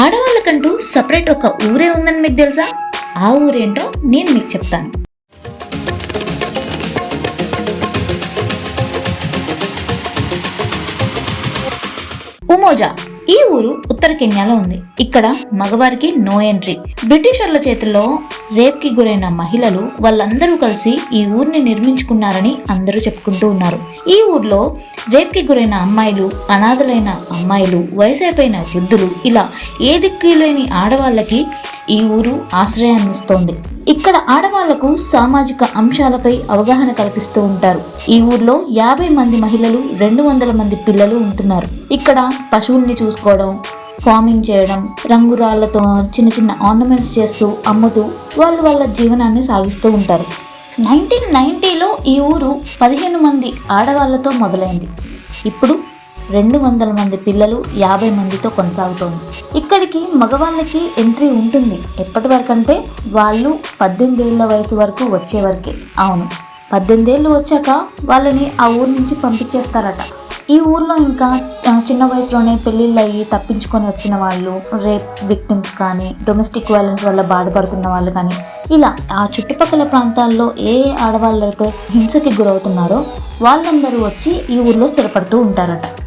ఆడవాళ్ళకంటూ separate ఒక ఊరే ఉందని మీకు తెలుసా? ఆ ఊరేంటో నేను మీకు చెప్తాను. ఉమోజా ఈ ఊరు ఉత్తర కెన్యాలో ఉంది. ఇక్కడ మగవారికి నో ఎంట్రీ. బ్రిటిషర్ల చేతుల్లో రేప్కి గురైన మహిళలు వాళ్ళందరూ కలిసి ఈ ఊరిని నిర్మించుకున్నారని అందరూ చెప్పుకుంటూ ఉన్నారు. ఈ ఊర్లో రేప్కి గురైన అమ్మాయిలు అనాథలైన అమ్మాయిలు వయసైపోయిన వృద్ధులు ఇలా ఏ దిక్కు లేని ఆడవాళ్ళకి ఈ ఊరు ఆశ్రయాన్నిస్తోంది. ఇక్కడ ఆడవాళ్ళకు సామాజిక అంశాలపై అవగాహన కల్పిస్తూ ఉంటారు. ఈ ఊర్లో యాభై మంది మహిళలు రెండు వందల మంది పిల్లలు ఉంటున్నారు. ఇక్కడ పశువుల్ని చూసుకోవడం ఫార్మింగ్ చేయడం రంగురాళ్ళతో చిన్న చిన్న ఆర్నమెంట్స్ చేస్తూ అమ్ముతూ వాళ్ళు వాళ్ళ జీవనాన్ని సాగిస్తూ ఉంటారు. నైన్టీన్ నైంటీలో ఈ ఊరు పదిహేను మంది ఆడవాళ్ళతో మొదలైంది. ఇప్పుడు రెండు వందల మంది పిల్లలు యాభై మందితో కొనసాగుతోంది. ఇక్కడికి మగవాళ్ళకి ఎంట్రీ ఉంటుంది. ఎప్పటి వరకు అంటే వాళ్ళు పద్దెనిమిది ఏళ్ళ వయసు వరకు వచ్చే వరకే. అవును పద్దెనిమిది ఏళ్ళు వచ్చాక వాళ్ళని ఆ ఊరు నుంచి పంపించేస్తారట. ఈ ఊర్లో ఇంకా చిన్న వయసులోనే పెళ్ళిళ్ళు అయ్యి తప్పించుకొని వచ్చిన వాళ్ళు రేప్ విక్టిమ్స్ కానీ డొమెస్టిక్ వైలెన్స్ వల్ల బాధపడుతున్న వాళ్ళు కానీ ఇలా ఆ చుట్టుపక్కల ప్రాంతాల్లో ఏ ఆడవాళ్ళైతే హింసకి గురవుతున్నారో వాళ్ళందరూ వచ్చి ఈ ఊర్లో స్థిరపడుతూ ఉంటారట.